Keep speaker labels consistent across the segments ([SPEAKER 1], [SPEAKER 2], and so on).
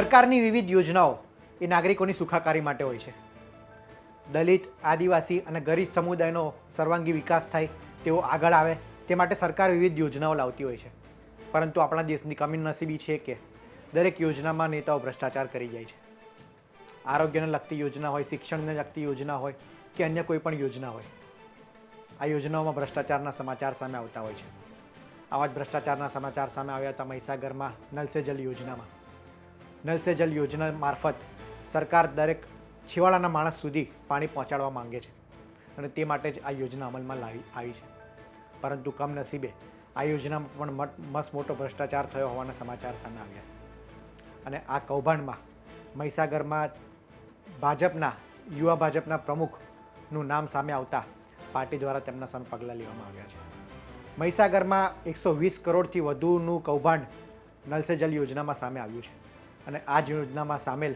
[SPEAKER 1] સરકારની વિવિધ યોજનાઓ એ નાગરિકોની સુખાકારી માટે હોય છે. દલિત, આદિવાસી અને ગરીબ સમુદાયનો સર્વાંગી વિકાસ થાય તેઓ આગળ આવે તે માટે સરકાર વિવિધ યોજનાઓ લાવતી હોય છે. પરંતુ આપણા દેશની કમીનસીબી છે કે દરેક યોજનામાં નેતાઓ ભ્રષ્ટાચાર કરી જાય છે. આરોગ્યને લગતી યોજના હોય, શિક્ષણને લગતી યોજના હોય કે અન્ય કોઈ પણ યોજના હોય, આ યોજનાઓમાં ભ્રષ્ટાચારના સમાચાર સામે આવતા હોય છે. આવા જ ભ્રષ્ટાચારના સમાચાર સામે આવ્યા હતા મહીસાગરમાં નલ જલ યોજનામાં. નલ સે જલ યોજના મારફત સરકાર દરેક છેવાડાના માણસ સુધી પાણી પહોંચાડવા માંગે છે. અને તે માટે જ આ યોજના અમલમાં લાવી આવી છે. પરંતુ કમનસીબે આ યોજનામાં પણ મસ્ત મોટો ભ્રષ્ટાચાર થયો હોવાના સમાચાર સામે આવ્યા અને આ કૌભાંડમાં મહીસાગરમાં ભાજપના, યુવા ભાજપના પ્રમુખનું નામ સામે આવતા પાર્ટી દ્વારા તેમના સામે પગલાં લેવામાં આવ્યા છે. મહીસાગરમાં એકસો વીસ કરોડથી વધુનું કૌભાંડ નલ સે જલ યોજનામાં સામે આવ્યું છે. અને આ જ યોજનામાં સામેલ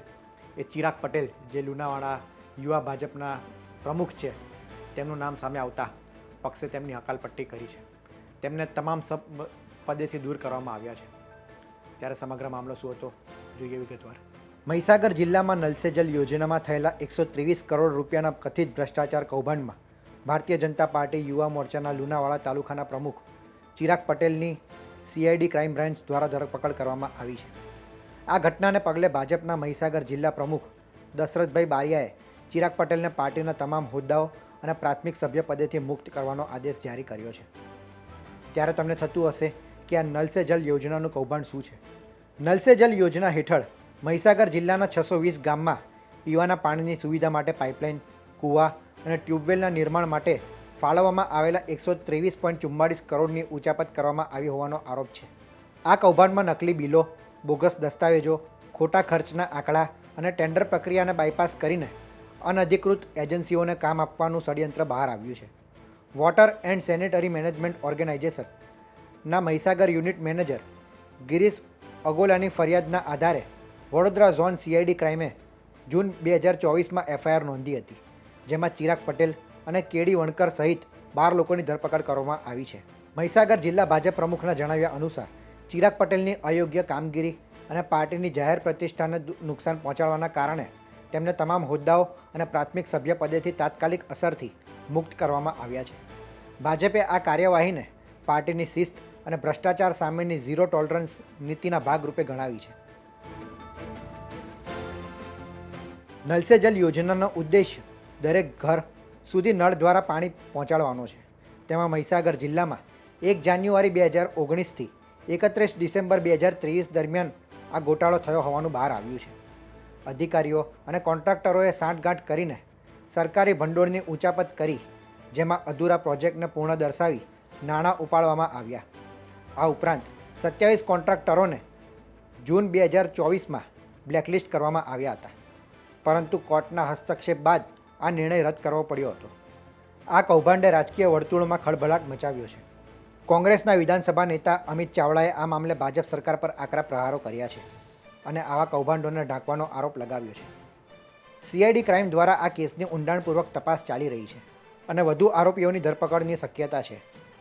[SPEAKER 1] એ ચિરાગ પટેલ, જે લુણાવાડા યુવા ભાજપના પ્રમુખ છે, તેમનું નામ સામે આવતા પક્ષે તેમની હકાલપટ્ટી કરી છે. તેમને તમામ સબ પદેથી દૂર કરવામાં આવ્યા છે. ત્યારે સમગ્ર મામલો શું હતો, જોઈએ વિગતવાર. મહીસાગર જિલ્લામાં નલસે જલ યોજનામાં થયેલા એકસો ત્રેવીસ કરોડ રૂપિયાના કથિત ભ્રષ્ટાચાર કૌભાંડમાં ભારતીય જનતા પાર્ટી યુવા મોરચાના લુણાવાડા તાલુકાના પ્રમુખ ચિરાગ પટેલની સીઆઈડી ક્રાઇમ બ્રાન્ચ દ્વારા ધરપકડ કરવામાં આવી છે. આ ઘટનાને પગલે ભાજપના મહીસાગર જિલ્લા પ્રમુખ દશરથભાઈ બારિયાએ ચિરાગ પટેલને પાર્ટીના તમામ હોદ્દાઓ અને પ્રાથમિક સભ્ય પદેથી મુક્ત કરવાનો આદેશ જારી કર્યો છે. ત્યારે તમને થતું હશે કે આ નલ સે જલ યોજનાનું કૌભાંડ શું છે? નલ સે જલ યોજના હેઠળ મહીસાગર જિલ્લાના છસો વીસ ગામમાં પીવાના પાણીની સુવિધા માટે પાઇપલાઇન, કૂવા અને ટ્યુબવેલના નિર્માણ માટે ફાળવવામાં આવેલા એકસો ત્રેવીસ પોઈન્ટ ચુમ્માળીસ કરોડની ઉચાપત કરવામાં આવી હોવાનો આરોપ છે. આ કૌભાંડમાં નકલી બિલો બોગસ દસ્તાવેજો, ખોટા ખર્ચના આંકડા અને ટેન્ડર પ્રક્રિયાને બાયપાસ કરીને અનધિકૃત એજન્સીઓને કામ આપવાનું ષડયંત્ર બહાર આવ્યું છે. વોટર એન્ડ સેનેટરી મેનેજમેન્ટ ઓર્ગેનાઇઝેશનના મહીસાગર યુનિટ મેનેજર ગિરીશ અગોલાની ફરિયાદના આધારે વડોદરા ઝોન સીઆઈડી ક્રાઇમે જૂન બે હજાર ચોવીસમાં એફઆઈઆર નોંધી હતી, જેમાં ચિરાગ પટેલ અને કેડી વણકર સહિત બાર લોકોની ધરપકડ કરવામાં આવી છે. મહીસાગર જિલ્લા ભાજપ પ્રમુખના જણાવ્યા અનુસાર ચિરાગ પટેલની અયોગ્ય કામગીરી અને પાર્ટીની જાહેર પ્રતિષ્ઠાને નુકસાન પહોંચાડવાના કારણે તેમને તમામ હોદ્દાઓ અને પ્રાથમિક સભ્ય પદેથી તાત્કાલિક અસરથી મુક્ત કરવામાં આવ્યા છે. ભાજપે આ કાર્યવાહીને પાર્ટીની શિસ્ત અને ભ્રષ્ટાચાર સામેની ઝીરો ટોલરન્સ નીતિના ભાગરૂપે ગણાવી છે. નલ જલ યોજનાનો ઉદ્દેશ્ય દરેક ઘર સુધી નળ દ્વારા પાણી પહોંચાડવાનો છે. તેમાં મહીસાગર જિલ્લામાં એક જાન્યુઆરી બે હજાર ઓગણીસથી એકત્રીસ ડિસેમ્બર બે હજાર ત્રેવીસ દરમિયાન આ ગોટાળો થયો હોવાનું બહાર આવ્યું છે. અધિકારીઓ અને કોન્ટ્રાક્ટરોએ સાંઠગાંઠ કરીને સરકારી ભંડોળની ઊંચાપત કરી, જેમાં અધૂરા પ્રોજેક્ટને પૂર્ણ દર્શાવી નાણાં ઉપાડવામાં આવ્યા. આ ઉપરાંત સત્યાવીસ કોન્ટ્રાક્ટરોને જૂન બે હજાર ચોવીસમાં બ્લેકલિસ્ટ કરવામાં આવ્યા હતા. પરંતુ કોર્ટના હસ્તક્ષેપ બાદ આ નિર્ણય રદ કરવો પડ્યો હતો. આ કૌભાંડે રાજકીય વર્તુળોમાં ખળભળાટ મચાવ્યો છે. કોંગ્રેસના વિધાનસભા નેતા અમિત ચાવડાએ આ મામલે ભાજપ સરકાર પર આકરા પ્રહારો કર્યા છે અને આવા કૌભાંડોને ઢાંકવાનો આરોપ લગાવ્યો છે. સીઆઈડી ક્રાઇમ દ્વારા આ કેસની ઊંડાણપૂર્વક તપાસ ચાલી રહી છે અને વધુ આરોપીઓની ધરપકડની શક્યતા છે.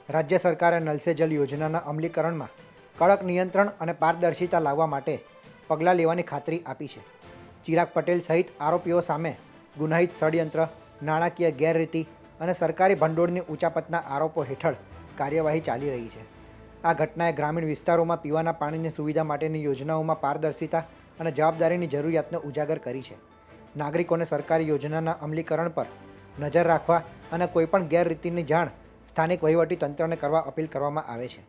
[SPEAKER 1] રાજ્ય સરકારે નલ જલ યોજનાના અમલીકરણમાં કડક નિયંત્રણ અને પારદર્શિતા લાવવા માટે પગલાં લેવાની ખાતરી આપી છે. ચિરાગ પટેલ સહિત આરોપીઓ સામે ગુનાહિત ષડયંત્ર, નાણાકીય ગેરરીતિ અને સરકારી ભંડોળની ઉચાપતના આરોપો હેઠળ કાર્યવાહી ચાલી રહી છે. આ ઘટનાએ ગ્રામીણ વિસ્તારોમાં પીવાના પાણીની સુવિધા માટેની યોજનાઓમાં પારદર્શિતા અને જવાબદારીની જરૂરિયાતને ઉજાગર કરી છે. નાગરિકોને સરકારી યોજનાના અમલીકરણ પર નજર રાખવા અને કોઈપણ ગેરરીતિની જાણ સ્થાનિક વહીવટી તંત્રને કરવા અપીલ કરવામાં આવે છે.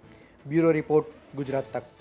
[SPEAKER 1] બ્યુરો રિપોર્ટ, ગુજરાત તક.